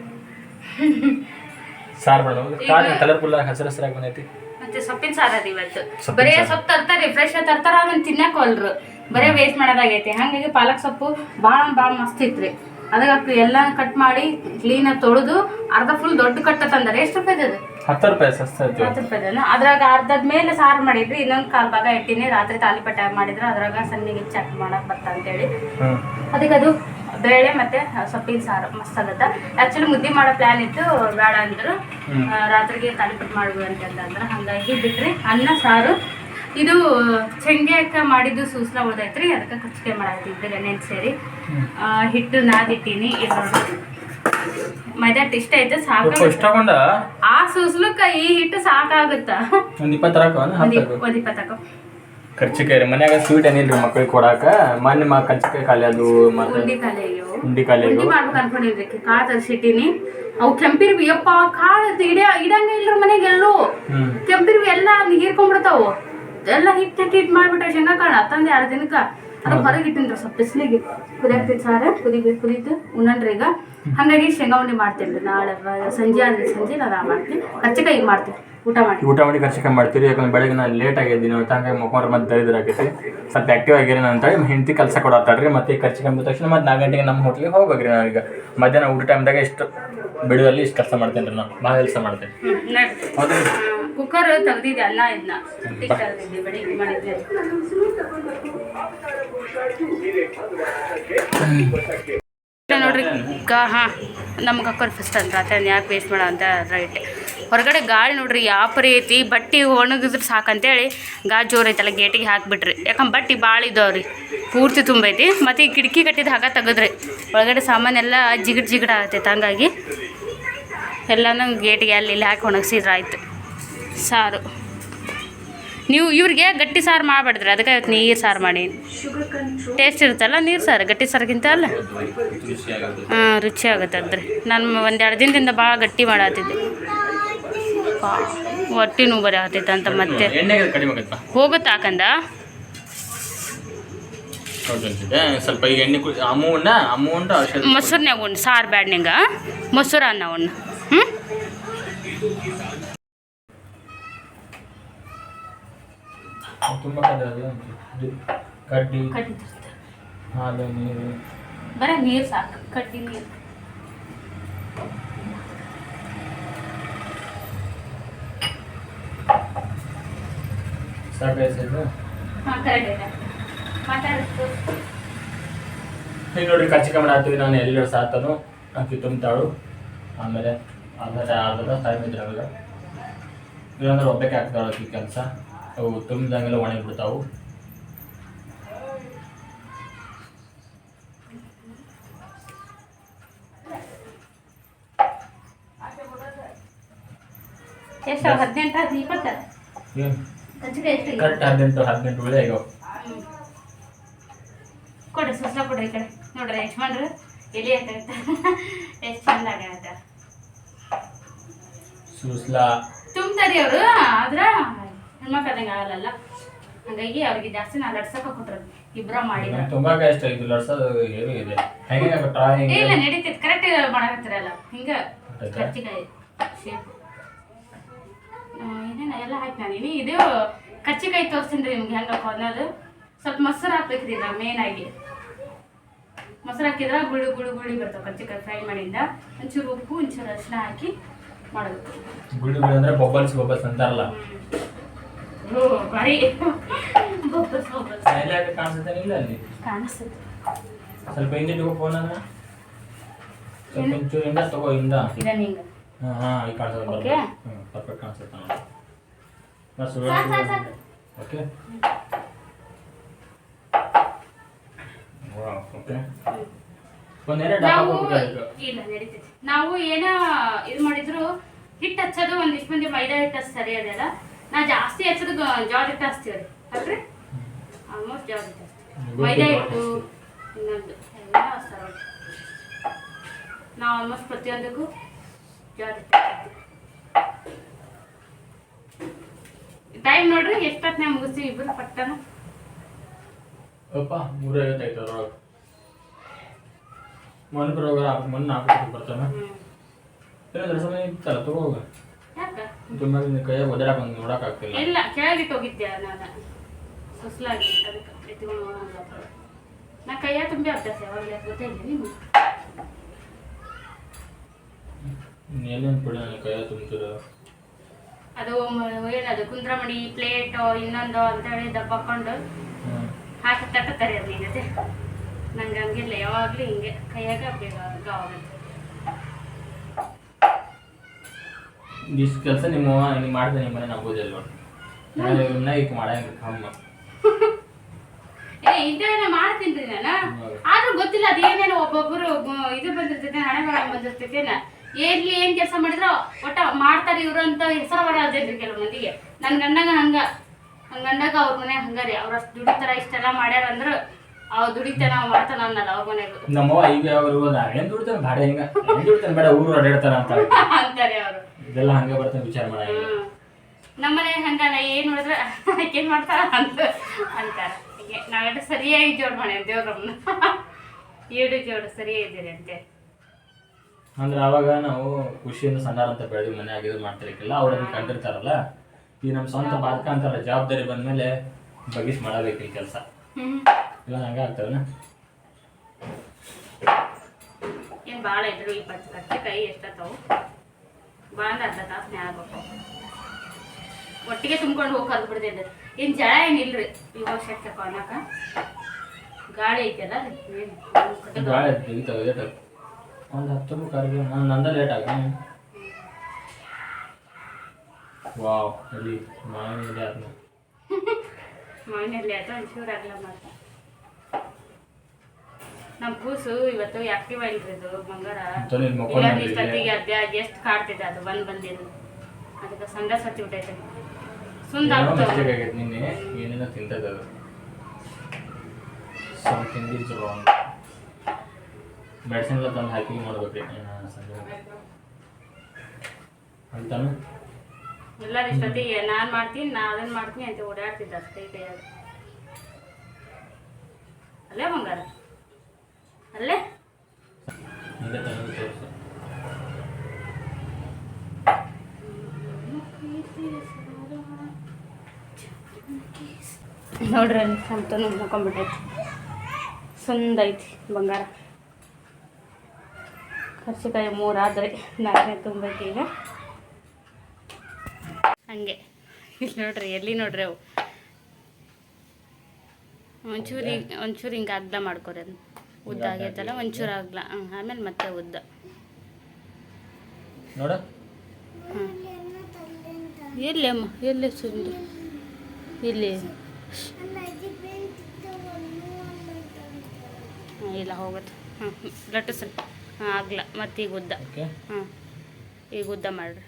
ಸಾರು ಮಾಡೋದು ಕಾರ್ ಕಲರ್ಫುಲ್ ಹಸಿರು ಹಸಿರಾಗಿ ಬಂದೈತಿ. ಮತ್ತೆ ಸೊಪ್ಪಿನ ಸಾರ ಅದ ಇವತ್ತು. ಬರೇ ಸೊಪ್ಪು ತರ್ತಾರೆ ಫ್ರೆಶ್ ತರ್ತಾರ ಅದನ್ನ ತಿನ್ನಕ್ ಹೊಲ್ರು. ಬರೇ ವೇಸ್ಟ್ ಮಾಡೋದಾಗೈತಿ. ಹಂಗಾಗಿ ಪಾಲಕ್ ಸೊಪ್ಪು ಭಾಳ ಭಾಳ ಮಸ್ತ್ ಇತ್ರಿ. ಅದಕ್ಕೆ ಎಲ್ಲ ಕಟ್ ಮಾಡಿ ಕ್ಲೀನಾಗಿ ತೊಳೆದು ಅರ್ಧ ಫುಲ್ ದೊಡ್ಡ ಕಟ್ಟ ತಂದರೆ ಎಷ್ಟು ರೂಪಾಯಿ ಅದು? ಹತ್ತು ರೂಪಾಯಿ ಹತ್ತು ರೂಪಾಯಿದನ ಅದ್ರಾಗ ಅರ್ಧದ ಮೇಲೆ ಸಾರು ಮಾಡಿದ್ರಿ ಇನ್ನೊಂದು ಕಾಲ್ ಭಾಗ ಇಟ್ಟಿನಿ ರಾತ್ರಿ ತಾಲಿಪಟ್ಟ ಮಾಡಿದ್ರೆ ಅದ್ರಾಗ ಸಣ್ಣಗೆ ಚೆಕ್ ಮಾಡಕ್ ಬರ್ತಾ ಅಂತೇಳಿ ಅದಕ್ಕೆ ಅದು ಬೇಳೆ ಮತ್ತೆ ಸೊಪ್ಪಿನ ಸಾರು ಮಸ್ತ್ ಆಗತ್ತ. ಆಕ್ಚುಲಿ ಮುದ್ದೆ ಮಾಡೋ ಪ್ಲಾನ್ ಇತ್ತು ಬೇಡ ಅಂದ್ರು. ರಾತ್ರಿಗೆ ತಾಲಿಪಟ್ಟು ಮಾಡ್ಬೋದು ಅಂತಂದ್ರೆ ಹಾಗಾಗಿ ಬಿಟ್ರಿ. ಅನ್ನ ಸಾರು. ಇದು ಚೆಂಡ್ಯಾಕ ಮಾಡಿದ್ದು ಸೂಸ್ಲ ಉಳ್ದೈತ್ರಿ ಅದಕ್ಕೆ ಕಚ್ಚಿಗೆ ಮಾಡಿದ್ರೆ ಎಣ್ಣೆ ಸೇರಿ ಹಿಟ್ಟು ನಾದಿಟ್ಟಿನಿ ಇದು ಮೈದಾ ಹಿಟ್ಟು ಇಷ್ಟ ಐತೆ ಸಾಕು. ಇಷ್ಟಕೊಂಡ? ಆ ಸೂಸ್ಲಕ್ಕ ಈ ಹಿಟ್ಟು ಸಾಕಾಗುತ್ತ? ಒಂದು ಇಪ್ಪತ್ತು ಒಂದ್ ಇಪ್ಪತ್ತು ಕರ್ಚಿಕಾಯಿ ರೀ ಮನ್ಯಾಗ ಸ್ವೀಟ್ ಏನಿಲ್ರಿ ಮಕ್ಳಿಗೆ ಕೊಡಾಕ. ಮೊನ್ನೆ ಮಾ ಕರ್ಚಿಕಾಯಿ ಖಾಲಿ ಅದು ಮತ್ತೆ ಉಂಡಿ ಉಂಡಿ ಖಾಲಿ ಉಂಡಿ ಅದು ಮಾಡ್ಬೇಕು ಅನ್ಕೊಂಡಿದ್ರಿ ಕಾಳು ತರಿಸಿಟ್ಟಿನಿ. ಅವು ಕೆಂಪಿರ್ವಿ. ಯಪ್ಪ ಕಾಳು ಇಡ ಇಡಂಗ ಇಲ್ರ ಮನೆಗೆ ಎಲ್ಲೂ. ಕೆಂಪಿರ್ವಿ ಎಲ್ಲ ಹೀರ್ಕೊಂಡ್ಬಿಡ್ತಾವು ಎಲ್ಲ ಹಿಟ್ಟು ಹಿಟ್ಟು ಹಿಟ್ಟು ಮಾಡ್ಬಿಟ್ರೆ ಶೇಂಗಾ ಕಾಳು ತಂದೆ ಎರಡು ದಿನಕ್ಕೆ. ಅದು ಹೊರಗೆ ಇಟ್ಟಿನ್ರಿ ಸ್ವಲ್ಪ ಬಿಸಿಲಿಗೆ ಕುದಿಯಾಕ್ತಿತ್ತು ಸಾರ ಕುದಿಬೇಕು ಕುದೀತು ಉಣ್ಣನ್ರಿ ಈಗ ಹಾಗಾಗಿ ಶೇಂಗಾ ಉಂಡಿ ರೀ. ನಾಳೆ ಸಂಜೆ ಆದ್ರೆ ಸಂಜೆ ನಾನು ಮಾಡ್ತೀನಿ. ಕರ್ಚಿಕಾಯಿ ಮಾಡ್ತೀನಿ. ಊಟ ಮಾಡಿ. ಊಟ ಮಾಡಿ ಕರ್ಚಿಕಾಯಿ ಮಾಡ್ತೀರಿ, ಯಾಕಂದ್ರೆ ಬೆಳಗ್ಗೆ ನಾನು ಲೇಟ್ ಆಗಿದ್ದೀನಿ. ಅಂತ ಹಂಗಾಗಿ ಮಕ್ಕೊಂಡ್ರೆ ಮತ್ತೆ ದರಿದ್ರ ಆಗೈತಿ ಸ್ವಲ್ಪ ಆಕ್ಟಿವ್ ಆಗಿರಿ ಅಂತ ಹೇಳಿ ಹೆಂಡತಿ ಕೆಲಸ ಕೊಡತ್ತಾಳ್ರಿ. ಮತ್ತೆ ಕರ್ಚಿಕಾಯಿ ಬಂದ ತಕ್ಷಣ ಮತ್ತೆ ನಾಲ್ಕು ಗಂಟೆಗೆ ನಮ್ಮ ಹೋಟ್ಲಿಗೆ ಹೋಗ್ಬೇಕ್ರಿ ನಾವೀಗ. ಮಧ್ಯಾಹ್ನ ಊಟ ಟೈಮ್ದಾಗ ಇಷ್ಟು ಬಿಡುವಲ್ಲಿ ಇಷ್ಟು ಕೆಲಸ ಮಾಡ್ತೇನೆ ರೀ ನಾನು. ಭಾಳ ಕೆಲಸ ಮಾಡ್ತೇನೆ. ಕುಕ್ಕರ್ ತೆಗ್ದಿದ್ದೆ ಅಲ್ಲ ಇದನ್ನ ತೆಗ್ದಿದ್ದೆ ಬೆಳಿಗ್ಗೆ ಮಾಡಿದ್ದೆ. ನೋಡ್ರಿ, ಗಾ, ಹಾಂ ನಮ್ಗೆ ಅಕ್ಕರ್ ಫಸ್ಟ್ ಅಂತ ಅದನ್ನು ಯಾಕೆ ವೇಸ್ಟ್ ಮಾಡೋ ಅಂತ ರೈಟ್ ಹೊರಗಡೆ ಗಾಳಿ ನೋಡ್ರಿ, ಯಾವ ಪರಿ ಐತಿ, ಬಟ್ಟೆ ಒಣಗಿದ್ರೆ ಸಾಕಂತೇಳಿ ಗಾಳಿ ಜೋರು ಐತಲ್ಲ ಗೇಟಿಗೆ ಹಾಕ್ಬಿಟ್ರಿ. ಯಾಕಂದ್ರೆ ಬಟ್ಟೆ ಭಾಳ ಇದಾವ್ರಿ, ಪೂರ್ತಿ ತುಂಬೈತಿ. ಮತ್ತು ಈ ಕಿಟಕಿ ಕಟ್ಟಿದ ಹಾಗೆ ತೆಗೆದ್ರಿ. ಒಳಗಡೆ ಸಾಮಾನೆಲ್ಲ ಜಿಗಿಡ್ ಜಿಗಿಡ ಆಗತೈತೆ ಹಂಗಾಗಿ ಎಲ್ಲನೂ ಗೇಟಿಗೆ ಅಲ್ಲಿ ಇಲ್ಲಿ ಹಾಕಿ ಒಣಗಿಸಿದ್ರೆ ಆಯಿತು ಸಾರು. ನೀವು ಇವ್ರಿಗೆ ಗಟ್ಟಿ ಸಾರು ಮಾಡಬೇಡ್ರಿ ಅದಕ್ಕೆ ಇವತ್ತು ನೀರು ಸಾರು ಮಾಡಿ. ಟೇಸ್ಟ್ ಇರುತ್ತಲ್ಲ ನೀರು ಸಾರು ಗಟ್ಟಿ ಸಾರಿಗಿಂತ ಅಲ್ಲ? ಹಾಂ ರುಚಿ ಆಗುತ್ತೆ ಅದ್ರಿ. ನಾನು ಒಂದೆರಡು ದಿನದಿಂದ ಭಾಳ ಗಟ್ಟಿ ಮಾಡತ್ತಿದ್ದೆ ಹೊಟ್ಟೆ ನೋವು ಬರೀ ಆಗ್ತೈತೆ ಅಂತ ಮತ್ತೆ. ಹೋಗುತ್ತೆ ಹಾಕಂದ ಸ್ವಲ್ಪ ಈಗ ಎಣ್ಣೆ ಅಮೌಂಟ್ ಮೊಸರನ್ಯಾಗ ಉಣ್ಣು ಸಾರು ಬ್ಯಾಡ್ನಿಂಗ ಮೊಸರು ಅನ್ನ ಉಣ್ಣು ಹ್ಞೂ ತುಂಬ ಕಡ್ಡಿ ಅದು ಇದು ಕಡ್ಡಿ ಹಾಲು ನೀರು. ಬರೀ ನೀರು ಸಾಕು ಕಡ್ಡಿ ನೀರು. ಸಾಕಾಯ್ತು ಈಗ ನೋಡ್ರಿ ಕಚ್ಚಿಕ ಮಾಡತ್ತೀವಿ ನಾನು ಎಲ್ಲರೂ ಸಾತನು ಅಕ್ಕಿ ತುಂಬ್ತಾಳು. ಆಮೇಲೆ ಅರ್ಧ ಅರ್ಧ ಟೈಮ್ ಇದ್ರಾಗಲ್ಲ ಇಲ್ಲಾಂದ್ರೆ ಒಬ್ಬಕ್ಕೆ ಆಗ್ತಾಳು ಅಕ್ಕಿ ಕೆಲಸ. ಅವು ತುಂಬಿದಂಗೆಲ್ಲ ಒಣಗಿಬಿಡ್ತಾವು. ಎಷ್ಟು ಹದಿನೆಂಟು ಅದು ಇಪ್ಪತ್ತು? ಕರೆಕ್ಟ್ ಹದಿನೆಂಟು ಹದಿನೆಂಟು ಹ್ಮ್. ಕೊಡ್ರಿ ಸುಸ್ಲ ಕೊಡ್ರಿ ಈ ಕಡೆ. ನೋಡ್ರಿ ಯಜಮಾನ್ರು ಎಲ್ಲಿ ಆಯ್ತಾಯ್ತ ಎಷ್ಟು ಚಂದ ಆಗತ್ತ ಸುಸ್ಲಾ. ತುಂಬ್ತಾರಿ ಅವರು ಆದ್ರ ಹೆಣ್ಮಕ್ಳದಂಗೆ ಆಗಲ್ಲ ಹಾಗಾಗಿ ಅವ್ರಿಗೆ ಜಾಸ್ತಿ ನಾನು ಲಡ್ಸಕ್ಕ ಕೊಟ್ರು ಇಬ್ರ ಮಾಡಿ ತುಂಬಾ ಕಷ್ಟ ಇದು ಲಡ್ಸೋದು ಏನು ಇದೆ. ಹೆಂಗೆ ಟ್ರೈ ಹೆಂಗೆ? ಇಲ್ಲ ನಡೀತೈತಿ ಕರೆಕ್ಟ್ ಮಾಡಕತ್ತಿರಲ್ಲ. ಹಿಂಗ? ಕರ್ಚಿಕಾಯಿ ಶೇಪ್ ಏನೇನ ಎಲ್ಲ ಹಾಕಿ ನಾನು. ಇದು ಇದು ಕರ್ಚಿಕಾಯಿ ತೋರಿಸ್ತೀನಿ ನಿಮ್ಗೆ ಹೆಂಗ ಅದು ಸ್ವಲ್ಪ ಮೊಸರು ಹಾಕ್ಬೇಕ್ರಿ ನಾವು ಮೇನ್ ಆಗಿ. ಮೊಸರು ಹಾಕಿದ್ರೆ ಗುಳಿ ಗುಳಿ ಗುಳಿ ಬರ್ತಾವೆ ಕರ್ಚಿಕಾಯಿ ಫ್ರೈ ಮಾಡಿಂದ. ಒಂಚೂರು ಉಪ್ಪು ಒಂಚೂರು ಅರಿಶಿನ ಹಾಕಿ ಮಾಡಬೇಕು ಗುಳಿ ಗುಳಿ ಅಂದ್ರೆ ಬೊಬ್ಬಲ್ಸ್ ಬೊಬ್ಬಲ್ಸ್ ಅಂತಾರಲ್ಲ. ಇಲ್ಲ? ಅಲ್ಲಿ ಸ್ವಲ್ಪ ಹಿಂದೆ ತಗೋ ಫೋನ್ ಅನ್ನ. ಸ್ವಲ್ಪ ಒಂಚೂರು ಹಿಂದ ತಗೋ ಹಿಂದ. ಹಾಂ ಹಾಂ. ಪರ್ಫೆಕ್ಟ್ ಕಾಣಿಸುತ್ತೆ ನೋಡಿ. ಬಸ್. ಓಕೆ ಓಕೆ ನಾವು ಏನೋ ಇದು ಮಾಡಿದ್ರು ಹಿಟ್ಟು ಹಚ್ಚೋದು ಒಂದಿಷ್ಟು ಮಂದಿ ಮೈದಾ ಹಿಟ್ಟು ಸರಿ ಅದೆಲ್ಲ ನಾ ಜಾಸ್ತಿ ಹಚ್ಚೋದು ಜೋಳದ ಹಿಟ್ಟು ಹಚ್ತೀವಿ ರೀ ಅಲ್ರಿ? ಆಲ್ಮೋಸ್ಟ್ ಜೋಳದ ಹಿಟ್ಟು ಹಚ್ತೀವಿ ಮೈದಾ ಹಿಟ್ಟು ಇನ್ನೊಂದು. ಎಲ್ಲ ಹಚ್ತಾರ. ನಾವು ಆಲ್ಮೋಸ್ಟ್ ಪ್ರತಿಯೊಂದಕ್ಕೂ ಜೋಳದ ಹಿಟ್ಟು ಟೈಮ್ ನೋಡ್ರಿ ಎಷ್ಟೊತ್ತಿನ ಮುಗಿಸ್ತೀವಿ ಇಬ್ಬರು ಪಟ್ಟನ? ಅಪ್ಪ ಮೂರ ಐವತ್ತೈದು ರೋಗ ಮೊನ್ನೆ ಮೊನ್ನೆ ನಾಲ್ಕು ಬರ್ತಾನೆ. ಸಮಯ ಇತ್ತಲ್ಲ ತಗೋಗ ತುಂಬ ಕೈಯಾಗ ಒದರಾಕ ಒಂದು ನೋಡಕ್ ಆಗ್ತಿಲ್ಲ. ಇಲ್ಲ ಕೆಳಗಿಟ್ಟು ಹೋಗಿದ್ದೆ ನಾನು ಸುಸ್ಲಾಗಿ ಅದಕ್ಕೆ ಎತ್ಕೊಂಡು ಹೋಗೋಣ ನಾ ಕೈಯ ತುಂಬಿ ಅಭ್ಯಾಸ ಯಾವಾಗಲೇ ಗೊತ್ತಿಲ್ಲ ನೀವು ಏನೇನು ಕೊಡಿ ನನಗೆ ಕೈಯಾಗ ತುಂಬ್ತಿರ? ಅದು ಏನದು ಕುಂದ್ರಮಡಿ ಪ್ಲೇಟ್ ಇನ್ನೊಂದು ಅಂತೇಳಿ ದಬ್ಬಕೊಂಡು ಹಾಕಿ ತಟ್ಟತಾರೆ ಅದು ಈಗ ನಂಗೆ ಹಂಗಿಲ್ಲ ಯಾವಾಗಲೂ ಹಿಂಗೆ. ಕೈಯಾಗ ಬೇಗ ಆಗುತ್ತೆ. ಇಷ್ಟು ಕೆಲಸ ನಿಮ್ಮ ನೀವು ಮಾಡಿದ್ರೆ ನಿಮ್ಮ ಮನೆ ನಂಬೋದಿಲ್ವ ಇವನ್ನ ಈಗ ಮಾಡಂಗ ಕಮ್ಮ. ಏ ಇಂಥವೆಲ್ಲ ಮಾಡ್ತೀನಿ ರೀ ನಾನು. ಆದ್ರೂ ಗೊತ್ತಿಲ್ಲ ಅದೇನೇನೋ ಒಬ್ಬೊಬ್ಬರು ಒಬ್ಬ- ಇದು ಬಂದಿರ್ತೈತೆ ಹಣೆ ಬಂದಿರ್ತೈತೆ ಎಲ್ಲಿ ಏನ್ ಕೆಲಸ ಮಾಡಿದ್ರು ಒಟ್ಟ ಮಾಡ್ತಾರೆ ಇವ್ರು ಅಂತ ಹೆಸರು ಬರಲ್ದೇನ್ರಿ ಕೆಲವು ಮಂದಿಗೆ. ನನ್ ಗಂಡಗ ಹಂಗ. ನನ್ ಗಂಡಗ ಅವ್ರ ಮನೆ ಹಂಗಾರಿ ಅವ್ರ ಅಷ್ಟು ದುಡಿತಾರ ಇಷ್ಟೆಲ್ಲ ಮಾಡ್ಯಾರ ಅಂದ್ರ ಅವ್ ದುಡಿತಾನ ಅವ್ ಮಾಡ್ತಾನ ಅನ್ನಲ್ಲ ಅವ್ರ ಮನೆಗೂ ನಮ್ಮವ್ವ ಈಗ ನಾ ಏನು ದುಡ್ತಾನೆ ಭಾಡ ಹಿಂಗ. ದುಡಿತಾನೆ ಬೇಡ ಊರು ಅಡ್ಡಾಡ್ತಾರ ಅಂತ. ಅಂತಾರೆ ಅವರು. ಇದೆಲ್ಲ ಹಂಗೆ ಬರ್ತಾ ವಿಚಾರ ಮಾಡ. ನಮ್ಮನೆ ಹಂಗಲ್ಲ ಏನ್ ನೋಡಿದ್ರೆ ಏನ್ ಮಾಡ್ತಾರ ಅಂತ ಅಂತಾರ. ಹೀಗೆ ನಾವೆಲ್ಲ ಸರಿಯಾಗಿ ಜೋಡ್ ಮಾಡಿ ದೇವ್ರಮ್ಮನ ಏಳು ಜೋಡು ಸರಿಯಾಗಿದ್ದೀರಿ ಅಂತೆ. ಅಂದ್ರೆ ಅವಾಗ ನಾವು ಖುಷಿಯಿಂದ ಸಣ್ಣಾರ ಅಂತ ಬೆಳೆದು ಮನೆ ಇದು ಮಾಡ್ತಿರ್ಕಿಲ್ಲ ಅವ್ರು ಅದನ್ನ ಕಂಡಿರ್ತಾರಲ್ಲ. ಈ ನಮ್ಮ ಸ್ವಂತ ಬಾಧಕ ಅಂತಾರ ಜವಾಬ್ದಾರಿ ಬಂದ್ಮೇಲೆ ಬಗಿಸ್ ಮಾಡಬೇಕು ಈ ಕೆಲಸ ಇಲ್ಲ ಹಂಗೆ ಆಗ್ತದನ? ಏನ್ ಭಾಳ ಇದ್ರು ಇಪ್ಪತ್ತು ಕಚ್ಚೆ ಕೈ ಎಷ್ಟತ್ತವು? ಭಾಳ ಅಂದ್ರೆ ಅರ್ಧ ತಾಸು ಆಗ್ಬೇಕು. ಒಟ್ಟಿಗೆ ತುಂಬ್ಕೊಂಡು ಹೋಗಿ ಕಲ್ತು ಬಿಡ್ತಿದ್ದೆ ಏನು ಜಳ ಏನಿಲ್ರಿ ಇವಾಗ ಶಕ್ತಿ ಅನ್ನಕ ಗಾಳಿ ಐತಲ್ಲ ಒಂದು ಹತ್ತು ಕರೆದು ನಾನು ನಂದ ಲೇಟ್ ಆಗ. ವಾವ್ ಅಲ್ಲಿ ಮಾವಿನ ಮಾವಿನ ಮಾವಿನಲ್ಲಿ ಆಯ್ತು ಒಂಚೂರು ಆಗಲ್ಲ ಮಾಡ್ತಾ ನಮ್ಮ ಕೂಸು ಇವತ್ತು ಆಕ್ಟಿವ್ ಬಂಗಾರ. ಮಕ್ಕೊಂಡ್ ಇಲ್ಲ ಬಂದಿದ್ಯಾ? ಇಷ್ಟೊತ್ತಿಗೆ ಅದೇ ಎಷ್ಟು ಕಾಡ್ತಿದ್ದೆ ಅದು ಬಂದು ಬಂದಿದ್ದು. ಅದಕ್ಕೆ ಸಂಡ ಸತ್ತಿ ಬಿಟ್ಟೈತೆ. ಸುಂದ ಏನೋ ಆಗ್ತದೆ ಮಿಸ್ಟೇಕ್ ಆಗೈತೆ ನಿನ್ನೆ ಏನೇನೋ ತಿಂತದ ಅದು. ಸ್ವಲ್ಪ ತಿಂದಿದ್ದು ರಾಂಗ್ ಮೆಡಿಸಿನ್ ಎಲ್ಲ ತಂದು ಹಾಕಿ ಮಾಡ್ಬೇಕ್ರಿ ಸಂಜೆ. ಅಂತಾನು ಎಲ್ಲರೂ ಇಷ್ಟೊತ್ತಿಗೆ ನಾನು ಮಾಡ್ತೀನಿ ನಾ ಅದನ್ನ ಮಾಡ್ತೀನಿ ಅಂತ ಓಡಾಡ್ತಿದ್ದ ಅಷ್ಟೇ ಕೈಯಾಗ. ಅಲ್ಲೇ ಬಂಗಾರ? ಅಲ್ಲೇ? ನೋಡ್ರಿ ಅಲ್ಲಿ ಸಂತನು ಮುಕೊಂಬಿಟ್ಟೈತಿ ಸುಂದ ಐತಿ ಬಂಗಾರ. ಕರ್ಸಿಕಾಯಿ ಮೂರಾದ್ರೆ ನಾಲ್ಕನೇ ತುಂಬೈತಿ ಈಗ ಹಂಗೆ. ಇಲ್ಲಿ ನೋಡ್ರಿ ಎಲ್ಲಿ ನೋಡ್ರಿ ಅವು? ಒಂಚೂರು ಹಿಂಗೆ ಒಂಚೂರು ಹಿಂಗೆ ಅರ್ಧ ಮಾಡ್ಕೊರಿ ಅದನ್ನ ಉದ್ದ ಆಗೈತಲ್ಲ ಒಂಚೂರು ಆಗಲ್ಲ ಹ್ಞೂ ಆಮೇಲೆ ಮತ್ತೆ ಉದ್ದ. ನೋಡ. ಎಲ್ಲಿ ಅಮ್ಮ ಎಲ್ಲಿ ಸುಂದು. ಇಲ್ಲಿ ಇಲ್ಲ ಹೋಗುತ್ತೆ ಹಾಂ ಲಟ್ಟಿಸ್ರಿ ಹಾಂ ಆಗಲ್ಲ ಮತ್ತೆ ಈಗ ಉದ್ದ. ಹಾಂ ಈಗ ಉದ್ದ ಮಾಡ್ರಿ.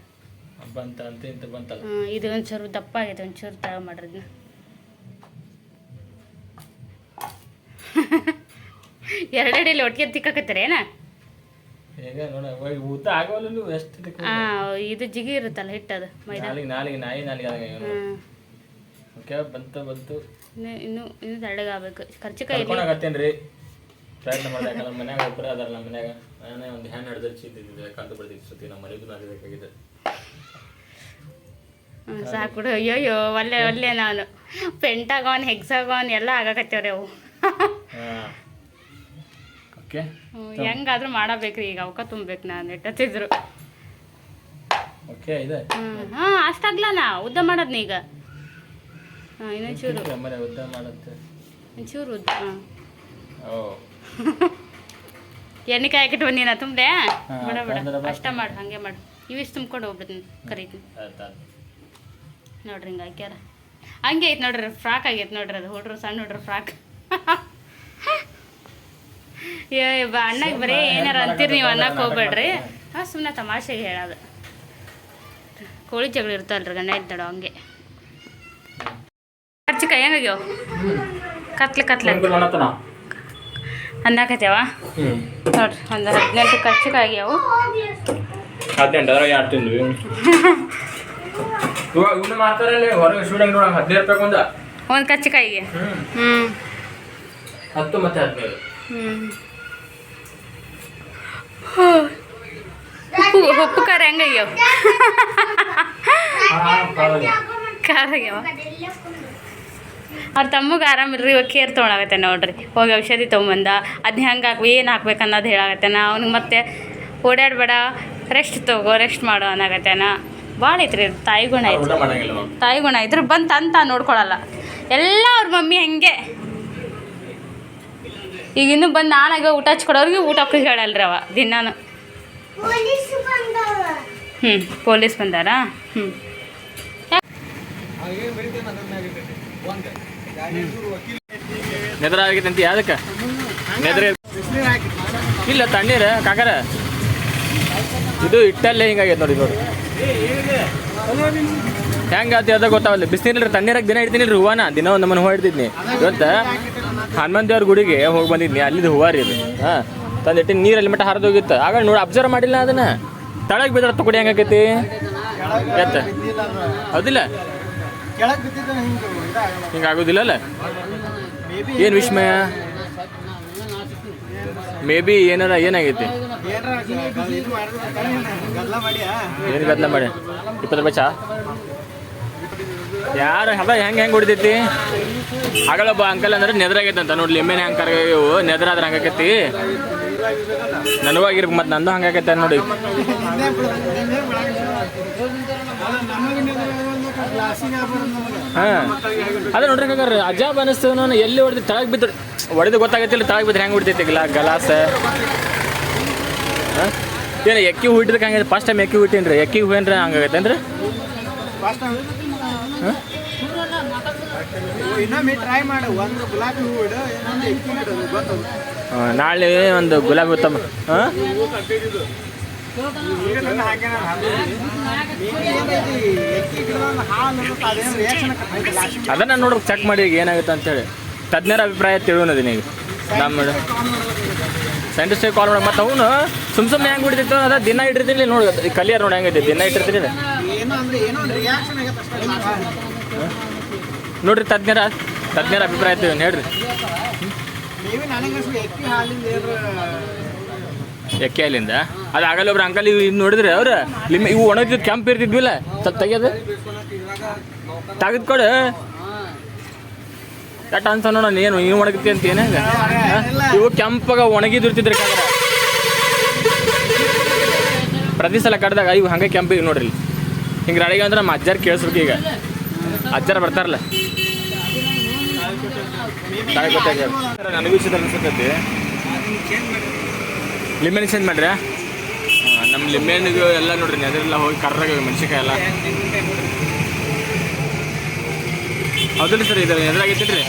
ಬಂತ ಅಂತ ಇಂತ ಬಂತಲ್ಲ. ಹಾಂ ಇದು ಒಂಚೂರು ದಪ್ಪ ಆಗೈತೆ ಒಂಚೂರು ತಳ ಮಾಡ್ರಿ ಇದನ್ನ ಎರಡೆರಡಲ್ಲಿ ಒಟ್ಟಿಗೆ ತಿಕ್ಕಾಕತ್ತಾರೆ ಏನ? ಇದು ಜಿಗಿ ಇರುತ್ತಲ್ಲ ಹಿಟ್ಟದು ಮೈದಾ. ಬಂತು ಬಂತು. ಇನ್ನು ಇನ್ನು ತಳ್ಳಗಾಗಬೇಕು ಖರ್ಚಿಕಾಯಿ ಕರ್ಕೊಂಡು ಪ್ರಯತ್ನ ನಮ್ಮ ಮನ್ಯಾಗ ಒಬ್ಬರೇ ಅದಾರ ನಮ್ಮ ಮನ್ಯಾಗ. ನಾನೇ ಒಂದು ಹ್ಯಾಂಡ್ ಹಿಡ್ದು ಚೀತಿದ್ದೆ ಕಂಡು ಬರ್ತಿತ್ತು ಸುತ್ತಿ ನಮ್ಮ ಮನೆಗೂ ಸಾಕು ಅಯ್ಯೋ ಅಯ್ಯೋ ಒಳ್ಳೆ ಒಳ್ಳೆ ನಾನು. ಪೆಂಟಾಗಾನ್ ಹೆಕ್ಸಾಗಾನ್ ಎಲ್ಲ ಆಗಕತ್ತೇವ್ರಿ ಅವು. ಓಕೆ. ಹೆಂಗಾದ್ರೂ ಮಾಡಬೇಕ್ರಿ ಈಗ ಅವಕ ತುಂಬಬೇಕು ನಾನು ಇಟ್ಟತ್ತಿದ್ರು ಓಕೆ ಇದೆ? ಹಾ ಅಷ್ಟಾಗ್ಲನ? ಉದ್ದ ಮಾಡೋದ್ನ ಈಗ? ಹಾಂ ಇನ್ನೊಂಚೂರು. ಉದ್ದ ಮಾಡುತ್ತೆ? ಒಂಚೂರು ಉದ್ದ ಹಾಂ. ಎಣ್ಣೆ ಕಾಯಕಿಟ್ಟು ಬಂದಿನ ತುಂಬೆ ಹಾ, ಬೇಡ ಬೇಡ. ಅಷ್ಟ ಮಾಡು ಹಂಗೆ ಮಾಡು. ಇವಿಷ್ಟು ತುಂಬ್ಕೊಂಡು ಹೋಗ್ಬಿಡ್ತೀನಿ ಕರೀತೀನಿ. ನೋಡ್ರಿ ಹಿಂಗೆ ಹಾಕ್ಯಾರ. ಹಂಗೆ ಐತೆ ನೋಡ್ರಿ ಫ್ರಾಕ್ ಆಗೈತೆ ನೋಡ್ರಿ ಅದು. ಹುಡ್ರು ಸಣ್ಣ ಹುಡ್ರು ಫ್ರಾಕ್. ಏ ಬ ಅಣ್ಣಗೆ ಬರೀ ಏನಾರ ಅಂತೀರಿ ನೀವು ಅನ್ನಕ್ ಹೋಗ್ಬೇಡ್ರಿ. ಹಾ ಸುಮ್ಮನೆ ತಮಾಷೆಗೆ ಹೇಳೋದು. ಕೋಳಿ ಜಗಳ ಇರ್ತಲ್ರಿ ಗಂಡ ಇದ್ದಾಡೋ ಹಂಗೆ. ಕರ್ಚಿಕಾಯಿ ಹೆಂಗಾಗ್ಯಾವ ಕತ್ಲೆ ಕತ್ಲೆ. ಅನ್ನಕತ್ಯಾವ ನೋಡ್ರಿ ಒಂದು ಹದಿನೆಂಟು ಖರ್ಚಿಕ ಆಗ್ಯಾವು. ಒಂದ್ ಅದ್ರ ಯಾರು ತಿಂದ್ವಿ. ಇವಾಗ ಇವ್ನು ಮಾಡ್ತಾರಲ್ಲಿ ಹೊರಗೆ ಸ್ಟೂಡೆಂಟ್ ನೋಡಂಗೆ ಹದಿನೈದು ರೂಪಾಯಿ ಒಂದ. ಒಂದು ಕರ್ಚಿಕಾಯಿಗೆ? ಹ್ಞೂ ಹ್ಞೂ ಹತ್ತು ಮತ್ತೆ ಹದಿನೈದು. ಹ್ಮ್ ಉಪ್ಪು ಉಪ್ಪು ಖಾರ ಹೆಂಗಾಗ್ಯಾವ ಖಾರ ಆಗ್ಯಾವ. ಅವ್ರ ತಮ್ಮಗೆ ಆರಾಮಿಲ್ರಿ ಇವಾಗ ಕೇರ್ ತೊಗೊಳಕತ್ತೆ ನೋಡ್ರಿ. ಹೋಗಿ ಔಷಧಿ ತೊಗೊಂಬಂದ ಅದನ್ನ ಹೆಂಗೆ ಹಾಕ್ವಿ ಏನು ಹಾಕ್ಬೇಕು ಅನ್ನೋದು ಹೇಳಾಗತ್ತೇನ ಅವ್ನಿಗೆ ಮತ್ತೆ ಓಡಾಡಬೇಡ ರೆಸ್ಟ್ ತಗೋ ರೆಸ್ಟ್ ಮಾಡು ಅನ್ನಕತ್ತೇನ ಭಾಳ ಐತ್ರಿ ತಾಯಿ ಗುಣ ಐತ್ರಿ. ತಾಯಿ ಗುಣ ಐತ್ರಿ ಬಂತ ಅಂತ ನೋಡ್ಕೊಳಲ್ಲ. ಎಲ್ಲ ಅವ್ರ ಮಮ್ಮಿ ಹಂಗೆ. ಈಗ ಇನ್ನು ಬಂದು ನಾನಾಗ ಊಟ ಹಚ್ಕೊಡೋರಿಗೆ ಊಟ ಹಾಕಿ ಹೇಳಲ್ರಿ ಅವ ದಿನಾನು. ಹ್ಞೂ ಪೊಲೀಸ್ ಬಂದಾರ? ಹ್ಞೂ ನೆದ್ರ ಆಗೈತೆ ಅಂತ ಯಾವ್ದಕ್ಕೆ ನೆದ್ರ ಇಲ್ಲ ತಣ್ಣೀರ ಕಾಕರ? ಇದು ಇಟ್ಟಲ್ಲೇ ಹಿಂಗಾಗೈತೆ ನೋಡಿ ನೋಡಿ. ಹೆಂಗಾತಿ ಅದ ಗೊತ್ತಾವಲ್ಲ ಬಿಸಿನೀರ್ರಿ ತಣ್ಣೀರಾಗ ದಿನ ಇಡ್ತೀನಿ ರೀ ಹೂವನ? ದಿನ ಒಂದು ನಮ್ಮನ್ನು ಹೂವು ಇಡ್ತಿದ್ನಿ. ಇವತ್ತು ಹನುಮಂತ ದೇವ್ರ ಗುಡಿಗೆ ಹೋಗಿ ಬಂದಿದ್ನಿ, ಅಲ್ಲಿದ್ದು ಹೂವ ರೀ ಇದು ಹಾಂ, ತಂದಿಟ್ಟು ನೀರಲ್ಲಿ ಮಟ್ಟ ಹರಿದೋಗಿತ್ತು ಆಗ ನೋಡಿ ಅಬ್ಸರ್ವ್ ಮಾಡಿಲ್ಲ ಅದನ್ನ. ತಳಗ್ ಬಿದ್ರ ತಗೊಡಿ ಹೆಂಗಾಕೈತಿ? ಎತ್ತ. ಹೌದಿಲ್ಲ? ಹಿಂಗಾಗುದಿಲ್ಲ ಅಲ್ಲ ಮೇಬಿ ಏನು ವಿಸ್ಮಯ? ಮೇ ಬಿ ಏನಾರ ಏನಾಗೈತಿ? ಏನ್ ಗದ್ದಲ ಮಾಡಿ ಇಪ್ಪತ್ತು ರೂಪಾಯಿ ಚಾ? ಯಾರು ಹದ ಹೆಂಗೆ ಹೆಂಗೆ ಹೊಡಿತೈತಿ? ಆಗಲೊಬ್ಬ ಅಂಕಲ್ ಅಂದ್ರೆ ನೆದ್ರಾಗೈತೆ ಅಂತ. ನೋಡ್ಲಿ ಎಮ್ಮೆನೆ ಹಂಗೆ ಕರ್ಗಾಗಿವು ನೆದ್ರಾದ್ರೆ ಹಂಗಾಕೈತಿ. ನನವಾಗಿರ್ಬೇಕು ಮತ್ತು ನಂದು ಹಂಗಾಕೈತೆ ನೋಡಿ. ಹಾಂ. ಅದೇ ನೋಡ್ರಿ ಕಾಕಾರ ಅಜಾಬ್ ಅನಿಸ್ತದ ನಾನು ಎಲ್ಲಿ ಹೊಡೆದು ತಳಗ್ ಬಿದ್ದು ಹೊಡೆದು ಗೊತ್ತಾಗತ್ತಿಲ್ಲ ತಳಗ್ ಬಿದ್ರೆ ಹೆಂಗೆ ಹೊಡಿತೈತಿ ಇಲ್ಲ ಗಲಾಸ. ಏನು ಎಕ್ಕಿ ಹುಟ್ಟಿದಕ್ಕೆ ಹಂಗೆ ಫಸ್ಟ್ ಟೈಮ್ ಎಕ್ಕಿ ಹುಟ್ಟೇನ್ರಿ ಎಕ್ಕಿ ಹೂವೇನ್ರಿ ಫಸ್ಟ್ ನಾಳೆ ಒಂದು ಗುಲಾಬಿ ಉತ್ತಮ. ಹಾಂ? ಅದನ್ನ ನೋಡ್ಬೇಕು ಚೆಕ್ ಮಾಡಿ ಈಗ ಏನಾಗುತ್ತೆ ಅಂತೇಳಿ. ತಜ್ಞರ ಅಭಿಪ್ರಾಯ ತಿಳುವನದಿ ನೀವು ನಮ್ಮ ಸೈಂಟಿಸ್ಟಿಗೆ ಕಾಲ್ ಮಾಡಿ. ಮತ್ತೆ ಅವನು ಸುಮ್ ಸುಮ್ಮನೆ ಹೆಂಗೆ ಬಿಡ್ತಿತ್ತು ಅದ ದಿನ ಇಟ್ಟಿರ್ತೀನಿ ನೋಡಿ. ಕಲಿಯರ್ ನೋಡಿ ಹೆಂಗೈತಿ, ದಿನ ಇಟ್ಟಿರ್ತೀನಿ ನೋಡ್ರಿ ತಜ್ಞರ ತಜ್ಞರ ಅಭಿಪ್ರಾಯ ತಿಳಿ ಹೇಳ್ರಿ. ಎಕ್ಕಿ ಅಲ್ಲಿಂದ ಅದು ಆಗಲ್ಲ ಒಬ್ರು ಅಂಕಲ್ ಇವು ಇದು ನೋಡಿದ್ರೆ ಅವ್ರು? ಲಿಮ್ ಇವು ಒಣಗಿದ್ದು ಕೆಂಪು ಇರ್ತಿದ್ವಿಲ್ಲ? ಸ್ವಲ್ಪ ತೆಗಿಯೋದು. ತೆಗೆದುಕೊಡು. ಕಟ್ ಅನ್ಸ ನೋಡ ಏನು ನೀವು ಒಣಗಿತಿ ಅಂತ ಏನ ಇವು ಕೆಂಪಾಗ ಒಣಗಿದಿರ್ತಿದ್ರಿ ಪ್ರತಿ ಸಲ ಕಡ್ದಾಗ ಇವು ಹಂಗೆ ಕೆಂಪಿಗೆ ನೋಡ್ರಿ ಹಿಂಗೆ ರೆಡಿಗೆ ಅಂದ್ರೆ ನಮ್ಮ ಅಜ್ಜಾರು ಕೇಳಿಸ್ಬೇಕು ಈಗ. ಅಜ್ಜಾರು ಬರ್ತಾರಲ್ಲ. ನನಗೂ ಲಿಂಬೆ ಲಿಂಬೆನ ಚೇಂಜ್ ಮಾಡ್ರಿ. ನಮ್ಮ ಲಿಂಬೆನಿಗೂ ಎಲ್ಲ ನೋಡ್ರಿ ನೆದರೆಲ್ಲ ಹೋಗಿ ಕರ್ರಾಗ ಮೆಣಸಿಕಾಯಿ ಎಲ್ಲ. ಹೌದಿಲ್ಲ ಸರ್ ಇದು ನೆದರಾಗೈತಿ ರೀ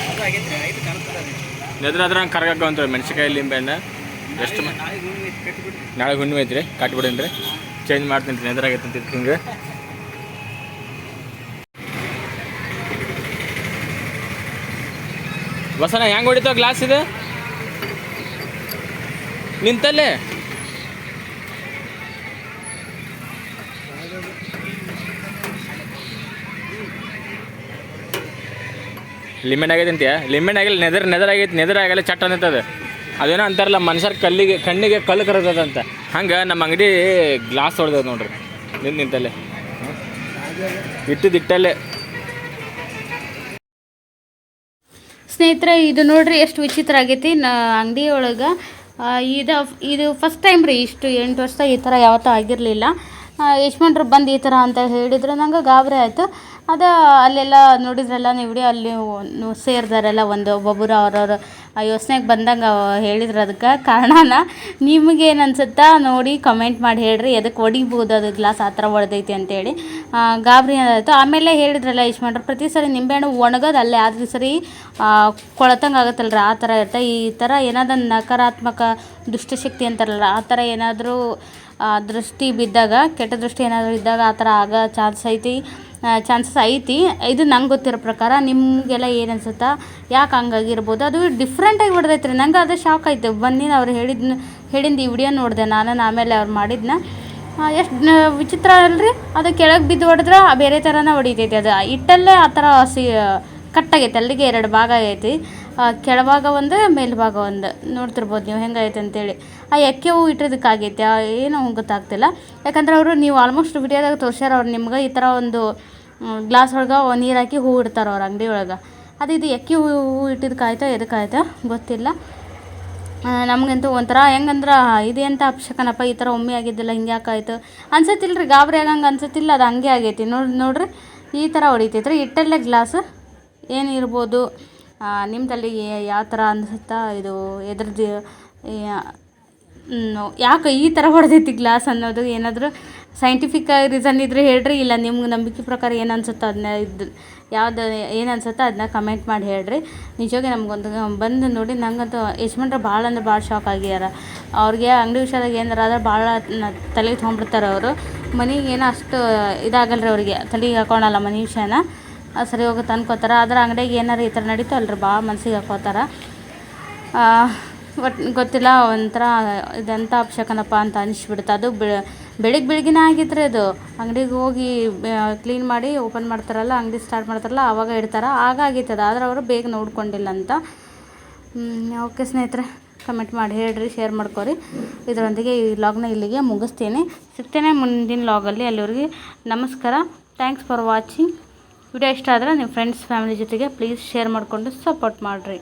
ನೆದರಾದ್ರೆ ಹಂಗೆ ಕರ್ಗಾಕ ಅಂತಾರೆ ಮೆಣಸಿಕಾಯಿ ಲಿಂಬೆಹಣ್ಣು. ಎಷ್ಟು ನಾಳೆ ಹುಣ್ಣಿಮೆ ಐತ್ರಿ ಕಟ್ಬಿಡೇನ್ರಿ. ಚೇಂಜ್ ಮಾಡ್ತೀನಿ ರೀ ಎದುರಾಗೈತೆ ಅಂತ ಹಿಂಗೆ. ಬಸನ ಹೆಂಗೆ ಹೊಡಿತಾವ ಗ್ಲಾಸ್ ಇದೆ? ನಿಂತಲ್ಲೇ? ಲಿಮಿಟ್ ಆಗೈತೆ ಅಂತೀಯ? ಲಿಮಿಟ್ ಆಗಿಲ್ಲ ನೆದರ್ ನೆದರ್ ಆಗೈತೆ, ನೆದರ್ ಆಗಲ್ಲ ಚಟ್ ಅನ್ನತ್ತದ. ಅದೇನೋ ಅಂತಾರಲ್ಲ, ಮನುಷ್ಯರ ಕಲ್ಲಿಗೆ, ಕಣ್ಣಿಗೆ ಕಲ್ಲು ಕರದಂತ ಹಂಗೆ ನಮ್ಮ ಅಂಗಡಿ ಗ್ಲಾಸ್ ಹೊಡೆದ ನೋಡ್ರಿ. ನಿಂತು ನಿಂತಲ್ಲೇ. ಇಟ್ಟಿದ್ದು ಸ್ನೇಹಿತರೆ, ಇದು ನೋಡ್ರಿ ಎಷ್ಟು ವಿಚಿತ್ರ ಆಗೈತಿ. ನಾ ಅಂಗಡಿ ಒಳಗೆ ಇದು ಇದು ಫಸ್ಟ್ ಟೈಮ್ ರೀ, ಇಷ್ಟು ಎಂಟು ವರ್ಷ ಈ ಥರ ಯಾವತ್ತೂ ಆಗಿರಲಿಲ್ಲ. ಯಜಮಾನ್ರು ಬಂದು ಈ ಥರ ಅಂತ ಹೇಳಿದ್ರೆ. ನಂಗೆ ಗಾಬರಿ ಆಯಿತು. ಅದು ಅಲ್ಲೆಲ್ಲ ನೋಡಿದ್ರಲ್ಲ ನೀವು ವಿಡಿಯೋ ಅಲ್ಲಿ ಸೇರಿದಾರಲ್ಲ ಒಂದು ಒಬ್ಬೊಬ್ಬರು ಅವ್ರವ್ರ ಯೋಚನೆಗೆ ಬಂದಂಗೆ ಹೇಳಿದ್ರು ಅದಕ್ಕೆ ಕಾರಣನ. ನಿಮಗೇನು ಅನ್ಸುತ್ತಾ ನೋಡಿ ಕಮೆಂಟ್ ಮಾಡಿ ಹೇಳ್ರಿ ಎದಕ್ಕೆ ಒಡಿಬೋದು ಅದು ಗ್ಲಾಸ್ ಆ ಥರ ಒಡೆದೈತಿ ಅಂತೇಳಿ. ಗಾಬರಿ ಆಯಿತು. ಆಮೇಲೆ ಹೇಳಿದ್ರಲ್ಲ ಯಜಮಾನ್ರು, ಪ್ರತಿ ಸರಿ ನಿಂಬೆಹಣ್ಣು ಒಣಗೋದು ಅಲ್ಲೇ ಆದ್ರೆ ಸರಿ ಕೊಳತಂಗೆ ಆಗುತ್ತಲ್ರ, ಆ ಥರ ಇರುತ್ತೆ ಈ ಥರ ಏನಾದ್ರು ನಕಾರಾತ್ಮಕ ದುಷ್ಟಶಕ್ತಿ ಅಂತಾರಲ್ಲ, ಆ ಥರ ಏನಾದರೂ ದೃಷ್ಟಿ ಬಿದ್ದಾಗ, ಕೆಟ್ಟ ದೃಷ್ಟಿ ಏನಾದರೂ ಇದ್ದಾಗ ಆ ಥರ ಆಗೋ ಚಾನ್ಸ್ ಐತಿ. ಚಾನ್ಸಸ್ ಐತಿ. ಇದು ನಂಗೆ ಗೊತ್ತಿರೋ ಪ್ರಕಾರ ನಿಮಗೆಲ್ಲ ಏನು ಅನ್ಸುತ್ತಾ? ಯಾಕೆ ಹಂಗಾಗಿರ್ಬೋದು? ಅದು ಡಿಫ್ರೆಂಟಾಗಿ ಹೊಡೆದೈತ್ರಿ. ನಂಗೆ ಅದು ಶಾಕ್ ಆಯಿತು. ಬಂದಿನ ಅವ್ರು ಹೇಳಿದ್ನ ಹೇಳಿದ್ದು ಈ ವಿಡಿಯೋ ನೋಡಿದೆ. ನಾನು ಆಮೇಲೆ ಅವ್ರು ಮಾಡಿದ್ನ. ಎಷ್ಟು ವಿಚಿತ್ರ ಅಲ್ರಿ? ಅದು ಕೆಳಗೆ ಬಿದ್ದು ಹೊಡೆದ್ರೆ ಬೇರೆ ಥರನೇ ಹೊಡಿತೈತಿ. ಅದು ಹಿಟ್ಟಲ್ಲೇ ಆ ಥರ ಸಿ ಕಟ್ಟಾಗೈತೆ ಅಲ್ಲಿಗೆ ಎರಡು ಭಾಗ ಆಗೈತಿ. ಕೆಳಭಾಗ ಒಂದು, ಮೇಲ್ಭಾಗ ಒಂದು. ನೋಡ್ತಿರ್ಬೋದು ನೀವು ಹೆಂಗೈತೆ ಅಂತೇಳಿ. ಆ ಎಕ್ಕೆ ಹೂ ಇಟ್ಟಿದ್ದಕ್ಕಾಗೈತೆ ಏನೋ ಗೊತ್ತಾಗ್ತಿಲ್ಲ. ಯಾಕಂದ್ರೆ ಅವರು ನೀವು ಆಲ್ಮೋಸ್ಟ್ ವಿಡಿಯೋದಾಗ ತೋರ್ಸ್ಯಾರ ಅವ್ರು ನಿಮ್ಗೆ ಈ ಥರ ಒಂದು ಗ್ಲಾಸ್ ಒಳಗೆ ನೀರು ಹಾಕಿ ಹೂ ಇಡ್ತಾರೆ ಅವ್ರ ಅಂಗಡಿ ಒಳಗೆ. ಅದು ಇದು ಎಕ್ಕೆ ಹೂ ಹೂ ಇಟ್ಟಿದ್ದಕ್ಕಾಯ್ತೋ ಎದಕ್ಕಾಯ್ತೋ? ಗೊತ್ತಿಲ್ಲ. ನಮಗಂತೂ ಒಂಥರ ಹೆಂಗಂದ್ರೆ ಇದೇಂತ ಅಪ್ಶಕನಪ್ಪ, ಈ ಥರ ಒಮ್ಮೆ ಆಗಿದ್ದಿಲ್ಲ ಹಿಂಗೆ ಯಾಕಾಯ್ತು? ಅನ್ಸತ್ತಿಲ್ಲ ರೀ ಗಾಬರಿ ಆಗಂಗೆ ಅನ್ಸತ್ತಿಲ್ಲ, ಅದು ಹಂಗೆ ಆಗೈತಿ. ನೋಡಿ, ನೋಡ್ರಿ, ಈ ಥರ ಹೊಡಿತೈತ್ರಿ. ಇಟ್ಟಲ್ಲೇ ಗ್ಲಾಸ್ ಏನಿರ್ಬೋದು. ನಿಮ್ಮದಲ್ಲಿ ಯಾವ ಥರ ಅನ್ಸುತ್ತಾ? ಇದು ಎದ್ರದ್ದು ಯಾಕೆ ಈ ಥರ ಹೊಡೆದೈತಿ ಗ್ಲಾಸ್ ಅನ್ನೋದು? ಏನಾದರೂ ಸೈಂಟಿಫಿಕ್ ರೀಸನ್ ಇದ್ದರೆ ಹೇಳ್ರಿ, ಇಲ್ಲ ನಿಮ್ಗೆ ನಂಬಿಕೆ ಪ್ರಕಾರ ಏನು ಅನ್ಸುತ್ತೋ ಅದನ್ನ ಇದು, ಯಾವ್ದು ಏನು ಅನ್ಸುತ್ತೋ ಅದನ್ನ ಕಮೆಂಟ್ ಮಾಡಿ ಹೇಳ್ರಿ. ನಿಜವಾಗಿ ನಮಗೊಂದು ಬಂದು ನೋಡಿ, ನಂಗಂತೂ ಯಜಮಾನ್ರು ಭಾಳ ಅಂದ್ರೆ ಭಾಳ ಶಾಕ್ ಆಗ್ಯಾರ. ಅವ್ರಿಗೆ ಅಂಗಡಿ ವಿಷಯದಾಗ ಏನಾರ ಆದ್ರೆ ಭಾಳ ತಲೆಗೆ ತೊಗೊಂಡ್ಬಿಡ್ತಾರೆ ಅವರು. ಮನೆಗೆ ಏನೋ ಅಷ್ಟು ಇದಾಗಲ್ಲ ರೀ ಅವರಿಗೆ, ತಲೆಗೆ ಹಾಕೊಳಲ್ಲ ಮನೆ ವಿಷಯನ. ಸರಿ ಹೋಗುತ್ತೆ ಅನ್ಕೋತಾರೆ ಆದ್ರೆ ಅಂಗಡಿಗೆ ಏನಾರು ಈ ಥರ ನಡೀತು ಅಲ್ರಿ ಭಾಳ ಮನ್ಸಿಗೆ ಹಾಕೋತಾರೆ ಒಟ್ಟು ಗೊತ್ತಿಲ್ಲ, ಒಂಥರ ಇದೆಂಥ ಅಪ್ಶಕನಪ್ಪ ಅಂತ ಅನಿಸ್ಬಿಡುತ್ತೆ ಅದು ಬೆಳಿಗ್ಗೆ ಬೆಳಗ್ಗೆನೇ ಆಗಿದ್ರೆ ಅದು. ಅಂಗಡಿಗೆ ಹೋಗಿ ಕ್ಲೀನ್ ಮಾಡಿ ಓಪನ್ ಮಾಡ್ತಾರಲ್ಲ, ಅಂಗಡಿ ಸ್ಟಾರ್ಟ್ ಮಾಡ್ತಾರಲ್ಲ ಆವಾಗ ಇಡ್ತಾರೆ. ಆಗ ಆಗೈತೆ ಅದು. ಆದ್ರೆ ಅವರು ಬೇಗ ನೋಡ್ಕೊಂಡಿಲ್ಲ ಅಂತ. ಓಕೆ ಸ್ನೇಹಿತರೆ ಕಮೆಂಟ್ ಮಾಡಿ ಹೇಳ್ರಿ ಶೇರ್ ಮಾಡ್ಕೊರಿ. ಇದರೊಂದಿಗೆ ಈ ಲಾಗ್ನ ಇಲ್ಲಿಗೆ ಮುಗಿಸ್ತೀನಿ. ಸಿಗ್ತೇನೆ ಮುಂದಿನ ಲಾಗಲ್ಲಿ ಅಲ್ಲಿವರಿಗೆ ನಮಸ್ಕಾರ. ಥ್ಯಾಂಕ್ಸ್ ಫಾರ್ ವಾಚಿಂಗ್ ವಿಡಿಯೋ ಇಷ್ಟ ಆದರೆ ನಿಮ್ಮ ಫ್ರೆಂಡ್ಸ್ ಫ್ಯಾಮಿಲಿ ಜೊತೆಗೆ ಪ್ಲೀಸ್ ಶೇರ್ ಮಾಡಿಕೊಂಡು ಸಪೋರ್ಟ್ ಮಾಡಿರಿ.